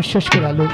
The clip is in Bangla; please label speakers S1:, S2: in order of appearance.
S1: বিশ্বাস করে আলো।